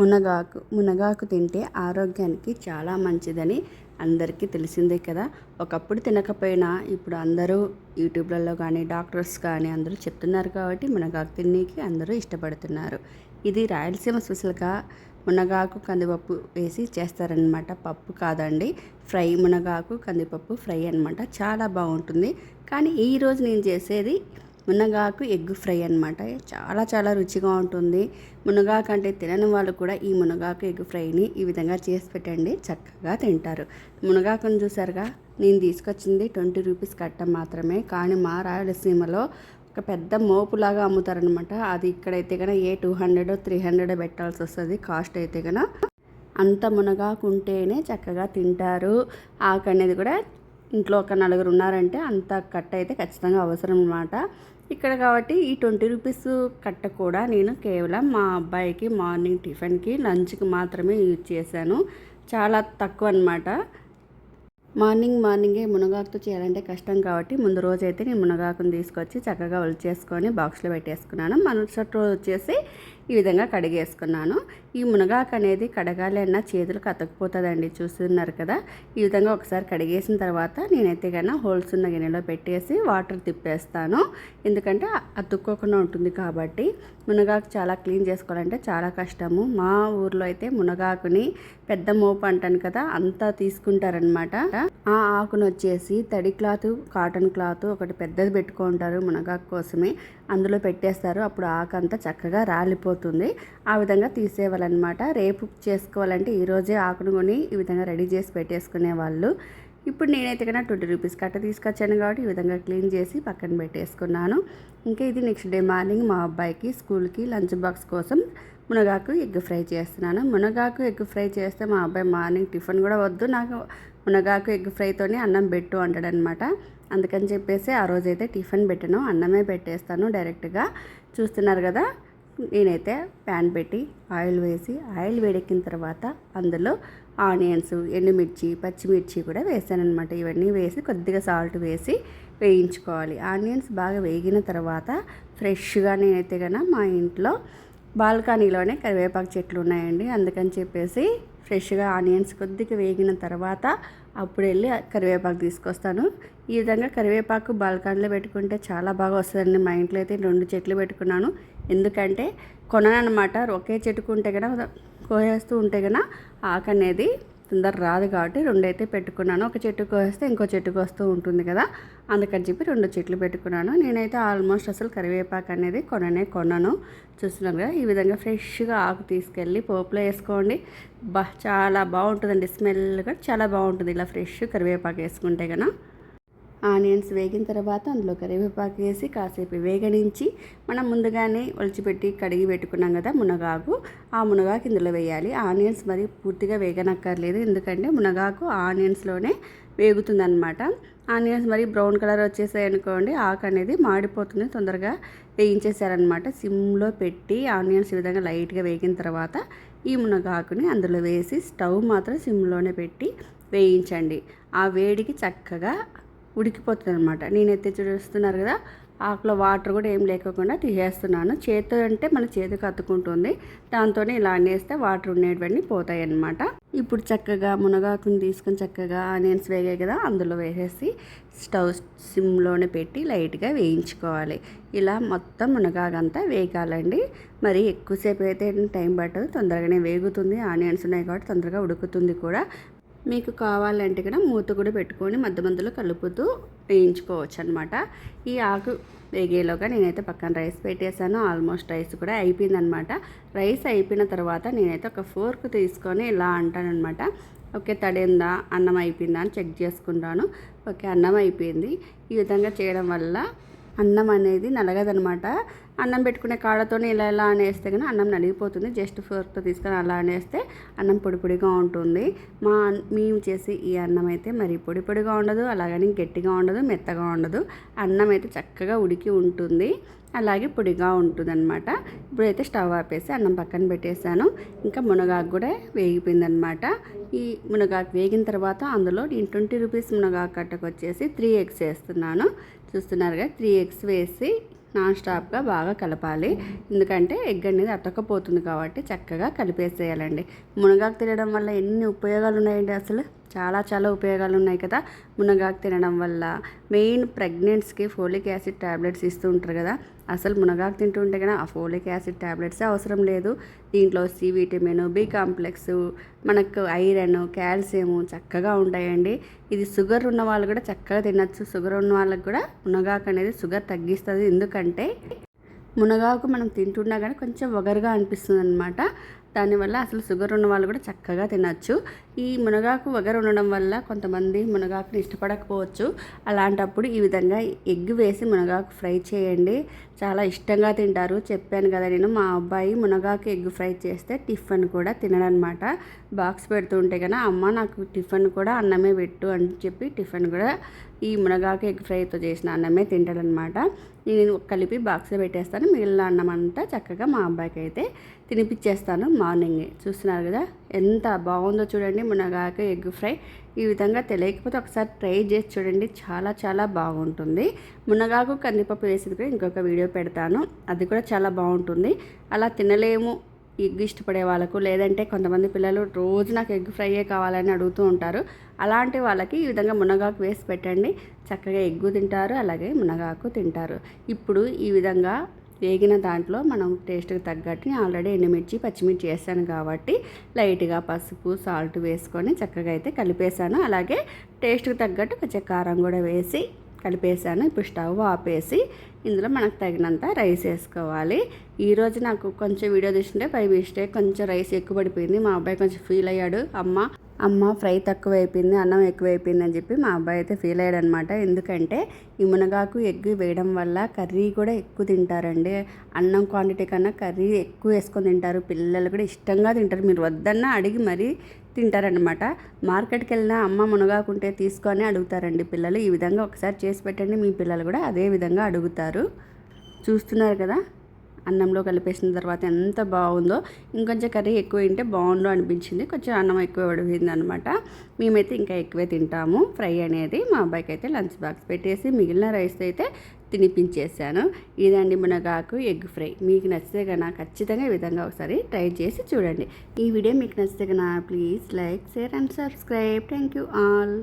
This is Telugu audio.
మునగాకు మునగాకు తింటే ఆరోగ్యానికి చాలా మంచిదని అందరికీ తెలిసిందే కదా. ఒకప్పుడు తినకపోయినా ఇప్పుడు అందరూ యూట్యూబ్లలో కానీ డాక్టర్స్ కానీ అందరూ చెప్తున్నారు కాబట్టి మునగాకు తినేకి అందరూ ఇష్టపడుతున్నారు. ఇది రాయలసీమ స్పెషల్గా మునగాకు కందిపప్పు వేసి చేస్తారనమాట పప్పు కాదండి ఫ్రై మునగాకు కందిపప్పు ఫ్రై అనమాట చాలా బాగుంటుంది. కానీ ఈరోజు నేను చేసేది మునగాకు ఎగ్ ఫ్రై అనమాట చాలా చాలా రుచిగా ఉంటుంది. మునగాకు అంటే తినని వాళ్ళు కూడా ఈ మునగాకు ఎగ్ ఫ్రైని ఈ విధంగా చేసి పెట్టండి. చక్కగా తింటారు. మునగాకును చూసారుగా? నేను తీసుకొచ్చింది ట్వంటీ రూపీస్ కట్ట మాత్రమే. కానీ మా రాయలసీమలో ఒక పెద్ద మోపులాగా అమ్ముతారనమాట అది ఇక్కడైతే కనుక ఏ టూ హండ్రెడ్ త్రీ హండ్రెడ్ పెట్టాల్సి వస్తుంది. కాస్ట్ అయితే కనుక అంత మునగాకు ఉంటేనే చక్కగా తింటారు. ఆకు అనేది కూడా ఇంట్లో ఒక నలుగురు ఉన్నారంటే అంత కట్ట అయితే ఖచ్చితంగా అవసరం అనమాట ఇక్కడ కాబట్టి ఈ ట్వంటీ రూపీస్ కట్ట కూడా నేను కేవలం మా అబ్బాయికి మార్నింగ్ టిఫిన్కి లంచ్కి మాత్రమే యూజ్ చేశాను. చాలా తక్కువ అనమాట మార్నింగ్ మార్నింగే మునగాకుతో చేయాలంటే కష్టం కాబట్టి ముందు రోజు అయితే నేను మునగాకుని తీసుకొచ్చి చక్కగా ఒలిచేసుకొని బాక్స్లో పెట్టేసుకున్నాను. మరుసటి రోజు వచ్చేసి ఈ విధంగా కడిగేసుకున్నాను. ఈ మునగాకు అనేది కడగాలి అన్న చేతులు కతకపోతుందండి చూస్తున్నారు కదా. ఈ విధంగా ఒకసారి కడిగేసిన తర్వాత నేనైతే కన్నా హోల్స్ ఉన్న గిన్నెలో పెట్టేసి వాటర్ తిప్పేస్తాను. ఎందుకంటే అతుక్కోకుండా ఉంటుంది కాబట్టి మునగాకు చాలా క్లీన్ చేసుకోవాలంటే చాలా కష్టము. మా ఊర్లో అయితే మునగాకుని పెద్ద మోపు అంటాను కదా అంతా తీసుకుంటారనమాట ఆ ఆకును వచ్చేసి తడి క్లాత్ కాటన్ క్లాత్ ఒకటి పెద్దది పెట్టుకుంటారు మునగాకు కోసమే. అందులో పెట్టేస్తారు అప్పుడు ఆకు అంతా చక్కగా రాలిపోతుంది. ఆ విధంగా చేసుకోవాలన్నమాట. రేపు చేసుకోవాలంటే ఈరోజే ఆకును కొని ఈ విధంగా రెడీ చేసి పెట్టేసుకునే వాళ్ళు. ఇప్పుడు నేనైతే కన్నా ట్వంటీ రూపీస్ కట్ట తీసుకొచ్చాను కాబట్టి ఈ విధంగా క్లీన్ చేసి పక్కన పెట్టేసుకున్నాను. ఇంకా ఇది నెక్స్ట్ డే మార్నింగ్ మా అబ్బాయికి స్కూల్కి లంచ్ బాక్స్ కోసం మునగాకు ఎగ్ ఫ్రై చేస్తున్నాను. మునగాకు ఎగ్ ఫ్రై చేస్తే మా అబ్బాయి మార్నింగ్ టిఫిన్ కూడా వద్దు. నాకు మునగాకు ఎగ్ ఫ్రైతోనే అన్నం పెట్టు అంటాడనమాట అందుకని చెప్పేసి ఆ రోజైతే టిఫిన్ పెట్టను. అన్నమే పెట్టేస్తాను డైరెక్ట్గా. చూస్తున్నారు కదా? నేనైతే ప్యాన్ పెట్టి ఆయిల్ వేసి ఆయిల్ వేడెక్కిన తర్వాత అందులో ఆనియన్స్ ఎండుమిర్చి పచ్చిమిర్చి కూడా వేసాను అనమాట ఇవన్నీ వేసి కొద్దిగా సాల్ట్ వేసి వేయించుకోవాలి. ఆనియన్స్ బాగా వేగిన తర్వాత ఫ్రెష్గా నేనైతే కన్నా మా ఇంట్లో బాల్కనీలోనే కరివేపాకు చెట్లు ఉన్నాయండి. అందుకని చెప్పేసి ఫ్రెష్గా ఆనియన్స్ కొద్దిగా వేగిన తర్వాత అప్పుడు వెళ్ళి కరివేపాకు తీసుకొస్తాను ఈ విధంగా కరివేపాకు బాల్కనీలో పెట్టుకుంటే చాలా బాగా వస్తుందండి మా ఇంట్లో అయితే రెండు చెట్లు పెట్టుకున్నాను ఎందుకంటే కొననమాట ఒకే చెట్టుకుంటే కనుక కోసేస్తూ ఉంటే కనుక ఆకు అనేది తొందర రాదు కాబట్టి రెండైతే పెట్టుకున్నాను. ఒక చెట్టుకు వస్తే ఇంకో చెట్టుకు వస్తూ ఉంటుంది కదా అందుకని చెప్పి రెండు చెట్లు పెట్టుకున్నాను. నేనైతే ఆల్మోస్ట్ అసలు కరివేపాకు అనేది కొననే కొనను. చూస్తున్నాను కదా ఈ విధంగా ఫ్రెష్గా ఆకు తీసుకెళ్ళి పోపులో వేసుకోండి. బా చాలా బాగుంటుందండి స్మెల్ కూడా చాలా బాగుంటుంది ఇలా ఫ్రెష్ కరివేపాకు వేసుకుంటే కదా ఆనియన్స్ వేగిన తర్వాత అందులో కరివేపాకు వేసి కాసేపు వేగనించి మనం ముందుగానే ఒలిచిపెట్టి కడిగి పెట్టుకున్నాం కదా మునగాకు. ఆ మునగాకు ఇందులో వేయాలి. ఆనియన్స్ మరి పూర్తిగా వేగనక్కర్లేదు. ఎందుకంటే మునగాకు ఆనియన్స్లోనే వేగుతుందన్నమాట. ఆనియన్స్ మరి బ్రౌన్ కలర్ వచ్చేసాయి అనుకోండి ఆకు అనేది మాడిపోతుంది తొందరగా వేయించేసారనమాట సిమ్లో పెట్టి ఆనియన్స్ ఈ విధంగా లైట్గా వేగిన తర్వాత ఈ మునగాకుని అందులో వేసి స్టవ్ మాత్రం సిమ్లోనే పెట్టి వేయించండి. ఆ వేడికి చక్కగా ఉడికిపోతుంది అనమాట నేనైతే చూస్తున్నారు కదా ఆకులో వాటర్ కూడా ఏం లేకుండా తీసేస్తున్నాను. చేతి అంటే మన చేతికి అతుకుంటుంది దాంతోనే ఇలా అనేస్తే వాటర్ ఉండేటివన్నీ పోతాయి అన్నమాట ఇప్పుడు చక్కగా మునగాకుని తీసుకొని చక్కగా ఆనియన్స్ వేగాయి కదా అందులో వేసేసి స్టవ్ సిమ్లోనే పెట్టి లైట్గా వేయించుకోవాలి. ఇలా మొత్తం మునగాకంతా వేగాలండి. మరి ఎక్కువసేపు అయితే టైం పట్టదు తొందరగానే వేగుతుంది. ఆనియన్స్ ఉన్నాయి కాబట్టి తొందరగా ఉడుకుతుంది కూడా. మీకు కావాలంటే కూడా మూత కూడా పెట్టుకొని మధ్య మధ్యలో కలుపుతూ వేయించుకోవచ్చు అనమాట ఈ ఆకు వేగేలోగా నేనైతే పక్కన రైస్ పెట్టేశాను. ఆల్మోస్ట్ రైస్ కూడా అయిపోయిందనమాట రైస్ అయిపోయిన తర్వాత నేనైతే ఒక ఫోర్క్ తీసుకొని ఇలా అంటానమాట ఓకే తడిందా? అన్నం అయిపోయిందా? అని చెక్ చేసుకుంటాను. ఓకే అన్నం అయిపోయింది. ఈ విధంగా చేయడం వల్ల అన్నం అనేది నలగదనమాట. అన్నం పెట్టుకునే కాడతోనే ఇలా ఇలా అనేస్తే కానీ అన్నం నలిగిపోతుంది. జస్ట్ ఫోర్తో తీసుకొని అలా అనేస్తే అన్నం పొడి పొడిగా ఉంటుంది. మా మేము చేసి ఈ అన్నం అయితే మరి పొడి పొడిగా ఉండదు అలాగని గట్టిగా ఉండదు మెత్తగా ఉండదు. అన్నం అయితే చక్కగా ఉడికి ఉంటుంది. అలాగే పొడిగా ఉంటుంది అనమాట ఇప్పుడైతే స్టవ్ ఆపేసి అన్నం పక్కన పెట్టేశాను. ఇంకా మునగాకు కూడా వేగిపోయిందనమాట ఈ మునగాకు వేగిన తర్వాత అందులో నేను ట్వంటీ రూపీస్ మునగాకు కట్టకు వచ్చేసి త్రీ ఎగ్స్ వేస్తున్నాను. చూస్తున్నారుగా త్రీ ఎగ్స్ వేసి నాన్ స్టాప్గా బాగా కలపాలి. ఎందుకంటే ఎగ్ అనేది అతకపోతుంది కాబట్టి చక్కగా కలిపేసేయాలండి. మునగాకు తినడం వల్ల ఎన్ని ఉపయోగాలు ఉన్నాయండి అసలు? చాలా చాలా ఉపయోగాలు ఉన్నాయి కదా. మునగాకు తినడం వల్ల మెయిన్ ప్రెగ్నెంట్స్కి ఫోలిక్ యాసిడ్ ట్యాబ్లెట్స్ ఇస్తూ ఉంటారు కదా. అసలు మునగాకు తింటుంటే కదా ఆ ఫోలిక్ యాసిడ్ ట్యాబ్లెట్సే అవసరం లేదు. దీంట్లో సి విటమిన్ బి కాంప్లెక్స్ మనకు ఐరన్ కాల్షియం చక్కగా ఉంటాయండి. ఇది షుగర్ ఉన్న వాళ్ళు కూడా చక్కగా తినచ్చు. షుగర్ ఉన్న వాళ్ళకి కూడా మునగాకు అనేది షుగర్ తగ్గిస్తుంది. ఎందుకంటే మునగాకు మనం తింటున్నా కానీ కొంచెం వగరుగా అనిపిస్తుంది అనమాట దానివల్ల అసలు షుగర్ ఉన్న వాళ్ళు కూడా చక్కగా తినచ్చు. ఈ మునగాకు వగరు ఉండడం వల్ల కొంతమంది మునగాకుని ఇష్టపడకపోవచ్చు. అలాంటప్పుడు ఈ విధంగా ఎగ్ వేసి మునగాకు ఫ్రై చేయండి. చాలా ఇష్టంగా తింటారు. చెప్పాను కదా నేను మా అబ్బాయి మునగాకు ఎగ్ ఫ్రై చేస్తే టిఫిన్ కూడా తినడనమాట. బాక్స్ పెడుతుంటే కదా అమ్మ నాకు టిఫిన్ కూడా అన్నమే పెట్టు అని చెప్పి టిఫిన్ కూడా ఈ మునగాకు ఎగ్ ఫ్రైతో చేసిన అన్నమే తింటాడనమాట. నేను కలిపి బాక్స్లో పెట్టేస్తాను. మిగిలిన అన్నం అంతా చక్కగా మా అబ్బాయికి అయితే తినిపించేస్తాను మార్నింగ్. చూస్తున్నారు కదా? ఎంత బాగుందో చూడండి. మునగాకు ఎగ్ ఫ్రై. ఈ విధంగా తెలియకపోతే ఒకసారి ట్రై చేసి చూడండి. చాలా చాలా బాగుంటుంది. మునగాకు కందిపప్పు వేసేది కూడా ఇంకొక వీడియో పెడతాను. అది కూడా చాలా బాగుంటుంది. అలా తినలేము. ఎగ్ ఇష్టపడే వాళ్ళకు లేదంటే కొంతమంది పిల్లలు రోజు నాకు ఎగ్ ఫ్రైయే కావాలని అడుగుతూ ఉంటారు. అలాంటి వాళ్ళకి ఈ విధంగా మునగాకు వేసి పెట్టండి. చక్కగా ఎగ్గు తింటారు అలాగే మునగాకు తింటారు. ఇప్పుడు ఈ విధంగా వేగిన దాంట్లో మనం టేస్ట్కి తగ్గట్టు ఆల్రెడీ ఎండుమిర్చి పచ్చిమిర్చి వేసాను కాబట్టి లైట్గా పసుపు సాల్ట్ వేసుకొని చక్కగా అయితే కలిపేసాను అలాగే టేస్ట్కి తగ్గట్టు కొంచెం కారం కూడా వేసి కలిపేసాను ఇప్పుడు స్టవ్ ఆపేసి ఇందులో మనకు తగినంత రైస్ వేసుకోవాలి. ఈరోజు నాకు కొంచెం వీడియో తీసుకుంటే బై మిస్టేక్ కొంచెం రైస్ ఎక్కువ పడిపోయింది. మా అబ్బాయి కొంచెం ఫీల్ అయ్యాడు. అమ్మ అమ్మ ఫ్రై తక్కువ అయిపోయింది అన్నం ఎక్కువ అయిపోయింది అని చెప్పి మా అబ్బాయి అయితే ఫీల్ అయ్యాడనమాట. ఎందుకంటే ఈ మునగాకు ఎగ్ వేయడం వల్ల కర్రీ కూడా ఎక్కువ తింటారండి. అన్నం క్వాంటిటీ కన్నా కర్రీ ఎక్కువ వేసుకొని తింటారు. పిల్లలు కూడా ఇష్టంగా తింటారు. మీరు వద్దన్నా అడిగి మరీ తింటారనమాట. మార్కెట్కి వెళ్ళినా అమ్మ మునగాకుంటే తీసుకొని అడుగుతారండి పిల్లలు. ఈ విధంగా ఒకసారి చేసి పెట్టండి మీ పిల్లలు కూడా అదే విధంగా అడుగుతారు. చూస్తున్నారు కదా? అన్నంలో కలిపేసిన తర్వాత ఎంత బాగుందో ఇంకొంచెం కర్రీ ఎక్కువ తింటే బాగుండో అనిపించింది. కొంచెం అన్నం ఎక్కువ పడిపోయింది అనమాట మేమైతే ఇంకా ఎక్కువే తింటాము. ఫ్రై అనేది మా అబ్బాయికి అయితే లంచ్ బాక్స్ పెట్టేసి మిగిలిన రైస్ అయితే తినిపించేసాను ఇదండి మునగాకు ఎగ్ ఫ్రై. మీకు నచ్చితే కన్నా ఖచ్చితంగా ఈ విధంగా ఒకసారి ట్రై చేసి చూడండి. ఈ వీడియో మీకు నచ్చితే కన్నా please like share and subscribe. Thank you all.